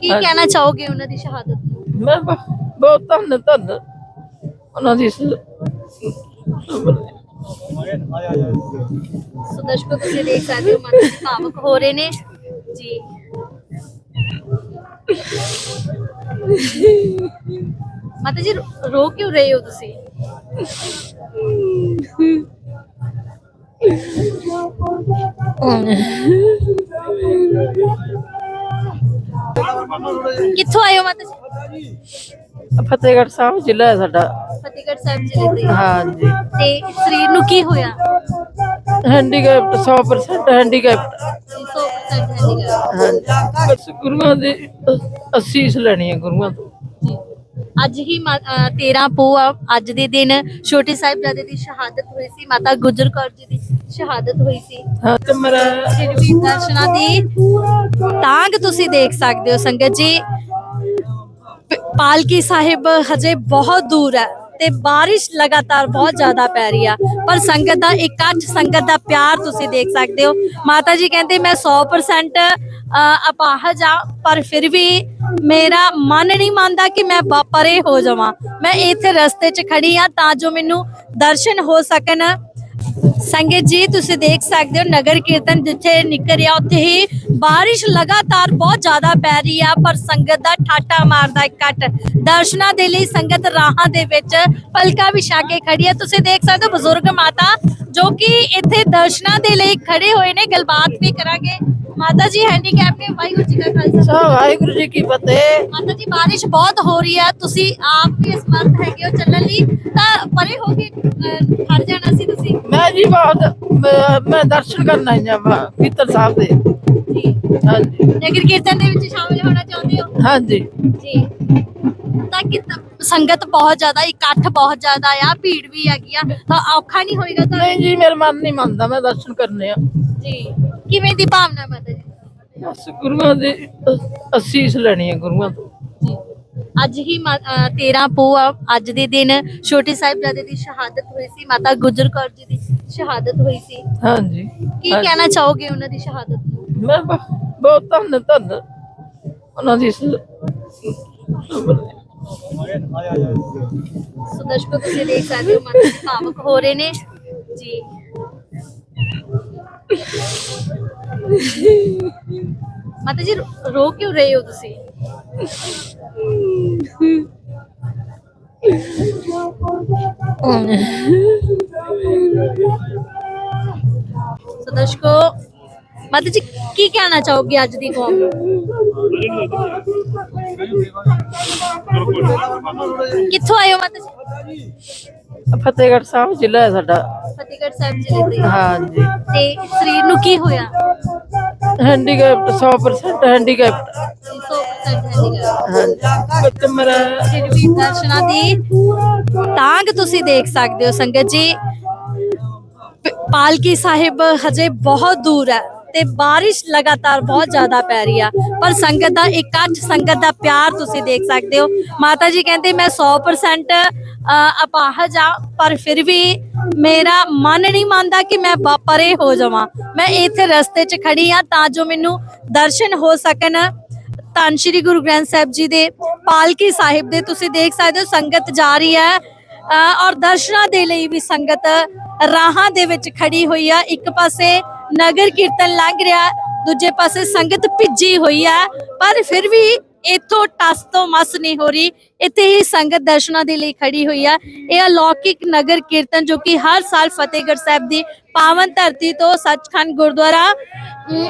ਕੀ ਕਹਿਣਾ ਚਾਹੋਗੇ ਉਹਨਾਂ ਦੀ ਸ਼ਹਾਦਤ ਨੂੰ? ਮੈਂ ਬ- ਬਹੁਤ ਧੰਨ ਧੰਨ ਉਹਨਾਂ ਦੀ ਸ- ਸੋ ਦਰਸ਼ਕੋ ਤੁਸੀਂ ਦੇਖ ਸਕਦੇ ਹੋ ਜੀ ਭਾਵੁਕ ਹੋ ਰਹੇ ਨੇ। ਜੀ। ਮਾਤਾ ਜੀ ਰੋ- ਰੋ ਕਿਉਂ ਰਹੇ ਹੋ ਤੁਸੀਂ? ਕਿੱਥੋਂ ਆਏ ਹੋ ਮਾਤਾ ਜੀ? ਫਤਿਹਗੜ੍ਹ ਸਾਹਿਬ ਜ਼ਿਲ੍ਹਾ ਹੈ ਸਾਡਾ। ਫਤਿਹਗੜ੍ਹ ਸਾਹਿਬ ਜ਼ਿਲ੍ਹੇ ਦੇ। ਹਾਂਜੀ। ਤੇ ਸਰੀਰ ਨੂੰ ਕੀ ਹੋਇਆ? ਹੈਂਡੀਕੈਪਟ 100% ਹੈਂਡੀਕੈਪਟ 100% ਹੈਂਡੀਕੈਪ ਹਾਂਜੀ। ਬਸ ਗੁਰੂਆਂ ਦੇ ਅਸੀਸ ਲੈਣੀ ਹੈ ਗੁਰੂਆਂ ਤੋਂ। ਅੱਜ ਹੀ ਮਾ- ਅਹ 13 ਪੋਹ ਅੱਜ ਦੇ ਦਿਨ ਛੋਟੇ ਸਾਹਿਬਜ਼ਾਦੇ ਦੀ ਸ਼ਹਾਦਤ ਹੋਈ ਸੀ। ਮਾਤਾ ਗੁਜਰ ਕੌਰ ਜੀ ਦੀ। ਸ਼ਹਾਦਤ ਹੋਈ ਸੀ। ਦਰਸ਼ਨਾਂ ਦੀ ਤਾਂਗ ਤੁਸੀਂ ਦੇਖ ਸਕਦੇ ਹੋ ਸੰਗਤ ਜੀ। ਪ- ਪਾਲਕੀ ਸਾਹਿਬ ਹਜੇ ਬਹੁਤ ਦੂਰ ਹੈ ਤੇ ਬਾਰਿਸ਼ ਲਗਾਤਾਰ ਬਹੁਤ ਜ਼ਿਆਦਾ ਪੈ ਰਹੀ ਆ। ਪਰ ਸੰਗਤ ਦਾ ਇਕੱਠ ਸੰਗਤ ਦਾ ਪਿਆਰ ਤੁਸੀਂ ਦੇਖ ਸਕਦੇ ਹੋ। ਮਾਤਾ ਜੀ ਕਹਿੰਦੇ ਮੈਂ 100% ਅ, ਅਪਾਹਜ ਆ ਪਰ ਫਿਰ ਵੀ ਮੇਰਾ ਮਨ ਨਹੀਂ ਮੰਨਦਾ ਕਿ ਮੈਂ ਬ- ਪਰੇ ਹੋ ਜਾਵਾਂ। ਮੈਂ ਇੱਥੇ ਰਸਤੇ 'ਚ ਖੜੀ ਆ ਤਾਂ ਜੋ ਮੈਨੂੰ ਦਰਸ਼ਨ ਹੋ ਸਕਣ। ਸੰਗਤ ਜੀ, ਤੁਸੀਂ ਦੇਖ ਸਕਦੇ ਹੋ ਨਗਰ ਕੀਰਤਨ ਜਿੱਥੇ ਨਿਕਲ ਰਿਹਾ, ਉੱਥੇ ਹੀ ਬਾਰਿਸ਼ ਲਗਾਤਾਰ ਬਹੁਤ ਜ਼ਿਆਦਾ ਪੈ ਰਹੀ ਆ, ਪਰ ਸੰਗਤ ਦਾ ਠਾਟਾ ਮਾਰਦਾ ਇਕੱਠ ਦਰਸ਼ਨਾਂ ਦੇ ਲਈ ਸੰਗਤ ਰਾਹਾਂ ਦੇ ਵਿੱਚ ਪਲਕਾ ਵਿਛਾ ਕੇ ਖੜੀ ਹੈ ਤੁਸੀਂ ਦੇਖ ਸਕਦੇ ਹੋ ਬਜ਼ੁਰਗ ਮਾਤਾ ਜੋ ਕਿ ਇੱਥੇ ਦਰਸ਼ਨਾਂ ਦੇ ਲਈ ਖੜੇ ਹੋਏ ਨੇ, ਗੱਲਬਾਤ ਵੀ ਕਰਾਂਗੇ। ਮਾਤਾ ਜੀ ਹੈਂਡੀਕੈਪ ਨੇ ਵਾਹਿਗੁਰੂ ਜੀ ਕਾ ਖਾਲਸਾ। ਸਾਹਿਬ ਵਾਹਿਗੁਰੂ ਜੀ ਕੀ ਫਤਿਹ। ਮਾਤਾ ਜੀ ਬਾਰਿਸ਼ ਬਹੁਤ ਹੋ ਰਹੀ ਹੈ। ਤੁਸੀਂ ਆਪ ਵੀ ਸਮਰਥ ਹੈਗੇ ਹੋ ਚੱਲਣ ਲਈ। ਤਾਂ ਪਰੇ ਹੋ ਕੇ ਅਹ, ਖੜ ਜਾਣਾ ਸੀ ਤੁਸੀਂ। ਮੈਂ ਜੀ ਬਹੁਤ ਮੈਂ- ਮੈਂ ਦਰਸ਼ਨ ਕਰਨ ਆਈ ਵਾ- ਕੀਰਤਨ ਸਾਹਿਬ ਦੇ। ਜੀ। ਹਾਂਜੀ। ਨਗਰ ਕੀਰਤਨ ਦੇ ਵਿੱਚ ਸ਼ਾਮਿਲ ਹੋਣਾ ਚਾਹੁੰਦੇ ਹੋ? ਹਾਂਜੀ। ਜੀ। ਤਾਂ ਕਿ ਸੰਗਤ ਬਹੁਤ ਜ਼ਿਆਦਾ ਇਕੱਠ ਬਹੁਤ ਜ਼ਿਆਦਾ ਆ ਭੀੜ ਵੀ ਹੈਗੀ ਆ ਤਾਂ ਔਖਾ ਨਹੀਂ ਹੋਏਗਾ ਤਾਂ? ਨਹੀਂ ਜੀ ਮੇਰਾ ਮਨ ਨਹੀਂ ਮੰਨਦਾ ਮੈਂ ਦਰਸ਼ਨ ਕਰਨੇ ਆ। ਜੀ। ਕਿਵੇਂ ਦੀ ਭਾਵਨਾ ਮਾਤਾ ਜੀ? ਬਸ ਗੁਰੂਆਂ ਦੇ ਅਸੀਸ ਲੈਣੀ ਹੈ ਗੁਰੂਆਂ ਤੋਂ। ਅੱਜ ਹੀ ਮਾ- ਅਹ 13 ਪੋਹ ਅੱਜ ਦੇ ਦਿਨ ਛੋਟੇ ਸਾਹਿਬਜ਼ਾਦੇ ਦੀ ਸ਼ਹਾਦਤ ਹੋਈ ਸੀ ਮਾਤਾ ਗੁਜਰ ਕੌਰ ਜੀ ਦੀ ਸ਼ਹਾਦਤ ਹੋਈ ਸੀ। ਹਾਂਜੀ। ਕੀ ਹਾਂਜੀ। ਕਹਿਣਾ ਚਾਹੋਗੇ ਉਹਨਾਂ ਦੀ ਸ਼ਹਾਦਤ ਨੂੰ? ਮੈਂ ਬ- ਬਹੁਤ ਧੰਨ ਧੰਨ ਉਹਨਾਂ ਦੀ ਸ- ਸੋ ਦਰਸ਼ਕੋ, ਤੁਸੀਂ ਦੇਖ ਸਕਦੇ ਹੋ ਮਾਤਾ ਜੀ ਭਾਵੁਕ ਹੋ ਰਹੇ ਨੇ। ਜੀ। ਮਾਤਾ ਜੀ ਰੋ- ਰੋ ਕਿਉਂ ਰਹੇ ਹੋ ਤੁਸੀਂ? ਸੋ ਦਰਸ਼ਕੋ ਮਾਤਾ ਜੀ ਕੀ ਕਹਿਣਾ ਚਾਹੋਗੇ ਅੱਜ ਦੀ ਕੌਮ ਨੂੰ? ਕਿੱਥੋਂ ਆਏ ਹੋ ਮਾਤਾ ਜੀ? ਫਤਿਹਗੜ੍ਹ ਸਾਹਿਬ ਜ਼ਿਲ੍ਹਾ ਹੈ ਸਾਡਾ। ਫਤਿਹਗੜ੍ਹ ਸਾਹਿਬ ਜ਼ਿਲ੍ਹੇ ਦੇ। ਹਾਂਜੀ। ਤੇ ਸਰੀਰ ਨੂੰ ਕੀ ਹੋਇਆ? ਹੈਂਡੀਕੈਪਟ 100% ਹੈਂਡੀਕੈਪਟ 100% ਹੈਂਡੀਕੈਪ ਹਾਂਜੀ। ਤੇ ਮੇਰਾ ਜਿਹੜੀ ਦਰਸ਼ਨਾਂ ਦੀ ਤਾਂਗ ਤੁਸੀਂ ਦੇਖ ਸਕਦੇ ਹੋ ਸੰਗਤ ਜੀ। ਪਾਲਕੀ ਸਾਹਿਬ ਹਜੇ ਬਹੁਤ ਦੂਰ ਹੈ। ਤੇ ਬਾਰਿਸ਼ ਲਗਾਤਾਰ ਬਹੁਤ ਜ਼ਿਆਦਾ ਪੈ ਰਹੀ ਆ। ਪਰ ਸੰਗਤ ਦਾ ਇਕੱਠ ਸੰਗਤ ਦਾ ਪਿਆਰ ਤੁਸੀਂ ਦੇਖ ਸਕਦੇ ਹੋ। ਮਾਤਾ ਜੀ ਕਹਿੰਦੇ ਮੈਂ 100% ਅਪਾਹਜ ਆ ਪਰ ਫਿਰ ਵੀ ਮੇਰਾ ਮਨ ਨਹੀਂ ਮੰਨਦਾ ਕਿ ਮੈਂ ਪਰੇ ਹੋ ਜਾਵਾਂ। ਮੈਂ ਇੱਥੇ ਰਸਤੇ 'ਚ ਖੜੀ ਆ ਤਾਂ ਜੋ ਮੈਨੂੰ ਦਰਸ਼ਨ ਹੋ ਸਕਣ। ਧੰਨ ਸ਼੍ਰੀ ਗੁਰੂ ਗ੍ਰੰਥ ਸਾਹਿਬ ਜੀ ਦੇ ਪਾਲਕੀ ਸਾਹਿਬ ਦੇ ਤੁਸੀਂ ਦੇਖ ਸਕਦੇ ਹੋ ਸੰਗਤ ਜਾ ਰਹੀ ਹੈ। ਅ, ਔਰ ਦਰਸ਼ਨਾਂ ਦੇ ਲਈ ਵੀ ਸੰਗਤ ਰਾਹਾਂ ਦੇ ਵਿੱਚ ਖੜੀ ਹੋਈ ਆ। ਇੱਕ ਪਾਸੇ ਨਗਰ ਕੀਰਤਨ ਲੰਘ ਰਿਹਾ ਦੂਜੇ ਪਾਸੇ ਸੰਗਤ ਭਿੱਜੀ ਹੋਈ ਹੈ ਪਰ ਫਿਰ ਵੀ ਇੱਥੋਂ ਟਸ ਤੋਂ ਮਸ ਨਹੀਂ ਹੋ ਰਹੀ ਇੱਥੇ ਹੀ ਸੰਗਤ ਦਰਸ਼ਨਾਂ ਦੇ ਲਈ ਖੜੀ ਹੋਈ ਆ। ਇਹ ਅਲੌਕਿਕ ਨਗਰ ਕੀਰਤਨ ਜੋ ਕਿ ਹਰ ਸਾਲ ਫਤਿਹਗੜ੍ਹ ਸਾਹਿਬ ਦੀ ਪਾਵਨ ਧਰਤੀ ਤੋਂ ਸੱਚਖੰਡ ਗੁਰਦੁਆਰਾ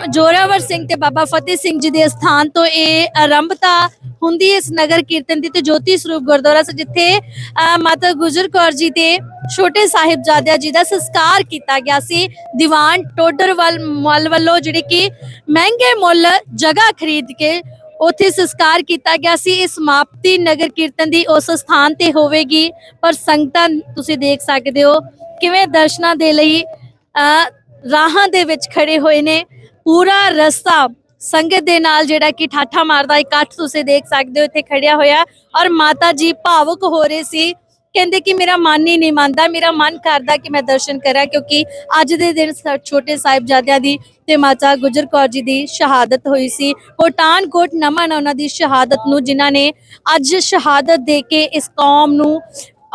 ਜੋਰਾਵਰ ਸਿੰਘ ਤੇ ਬਾਬਾ ਫਤਿਹ ਸਿੰਘ ਜੀ ਦੇ ਸਥਾਨ ਤੋਂ ਇਹ ਆਰੰਭਤਾ ਹੁੰਦੀ ਹੈ ਇਸ ਨਗਰ ਕੀਰਤਨ ਦੀ ਤੇ ਜੋਤੀ ਸਰੂਪ ਗੁਰਦੁਆਰਾ ਸ ਜਿੱਥੇ ਅ, ਮਾਤਾ ਗੁਜਰ ਕੌਰ ਜੀ ਦੇ ਛੋਟੇ ਸਾਹਿਬਜ਼ਾਦਿਆਂ ਜੀ ਦਾ ਸੰਸਕਾਰ ਕੀਤਾ ਗਿਆ ਸੀ। ਦੀਵਾਨ ਟੋਡਰਵਲ ਮੱਲ ਵੱਲੋਂ ਜਿਹੜੇ ਕਿ ਮਹਿੰਗੇ ਮੁੱਲ ਜਗ੍ਹਾ ਖਰੀਦ ਕੇ ਉੱਥੇ ਸੰਸਕਾਰ ਕੀਤਾ ਗਿਆ ਸੀ। ਇਸ ਸਮਾਪਤੀ ਨਗਰ ਕੀਰਤਨ ਦੀ ਉਸ ਸਥਾਨ ਤੇ ਹੋਵੇਗੀ। ਪਰ ਸੰਗਤਾਂ ਤੁਸੀਂ ਦੇਖ ਸਕਦੇ ਹੋ ਕਿਵੇਂ ਦਰਸ਼ਨਾਂ ਦੇ ਲਈ ਅ, ਰਾਹਾਂ ਦੇ ਵਿੱਚ ਖੜੇ ਹੋਏ ਨੇ। ਪੂਰਾ ਰਸਤਾ ਸੰਗਤ ਦੇ ਨਾਲ ਜਿਹੜਾ ਕਿ ਠਾਠਾ ਮਾਰਦਾ ਇਕੱਠ ਤੁਸੀਂ ਦੇਖ ਸਕਦੇ ਹੋ ਇੱਥੇ ਖੜਿਆ ਹੋਇਆ। ਔਰ ਮਾਤਾ ਜੀ ਭਾਵੁਕ ਹੋ ਰਹੇ ਸੀ। ਕਹਿੰਦੇ ਕਿ ਮੇਰਾ ਮਨ ਹੀ ਨਹੀਂ ਮੰਨਦਾ, ਮੇਰਾ ਮਨ ਕਰਦਾ ਕਿ ਮੈਂ ਦਰਸ਼ਨ ਕਰਾਂ, ਕਿਉਂਕਿ ਅੱਜ ਦੇ ਦਿਨ ਛੋਟੇ ਸਾਹਿਬਜ਼ਾਦਿਆਂ ਦੀ ਤੇ ਮਾਤਾ ਗੁਜਰ ਕੌਰ ਜੀ ਦੀ ਸ਼ਹਾਦਤ ਹੋਈ ਸੀ। ਕੋਟਾਨਕੋਟ ਨਮਨ ਉਹਨਾਂ ਦੀ ਸ਼ਹਾਦਤ ਨੂੰ, ਜਿਨ੍ਹਾਂ ਨੇ ਅੱਜ ਸ਼ਹਾਦਤ ਦੇ ਕੇ ਇਸ ਕੌਮ ਨੂੰ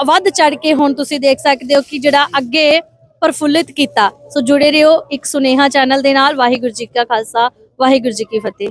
ਵੱਧ ਚੜ ਕੇ ਹੁਣ ਤੁਸੀਂ ਦੇਖ ਸਕਦੇ ਹੋ ਕਿ ਜਿਹੜਾ ਅੱਗੇ ਪ੍ਰਫੁੱਲਿਤ ਕੀਤਾ। ਸੋ ਜੁੜੇ ਰਹੋ ਇੱਕ ਸੁਨੇਹਾ ਚੈਨਲ ਦੇ ਨਾਲ। ਵਾਹਿਗੁਰੂ ਜੀ ਕਾ ਖਾਲਸਾ, ਵਾਹਿਗੁਰੂ ਜੀ ਕੀ ਫਤਿਹ।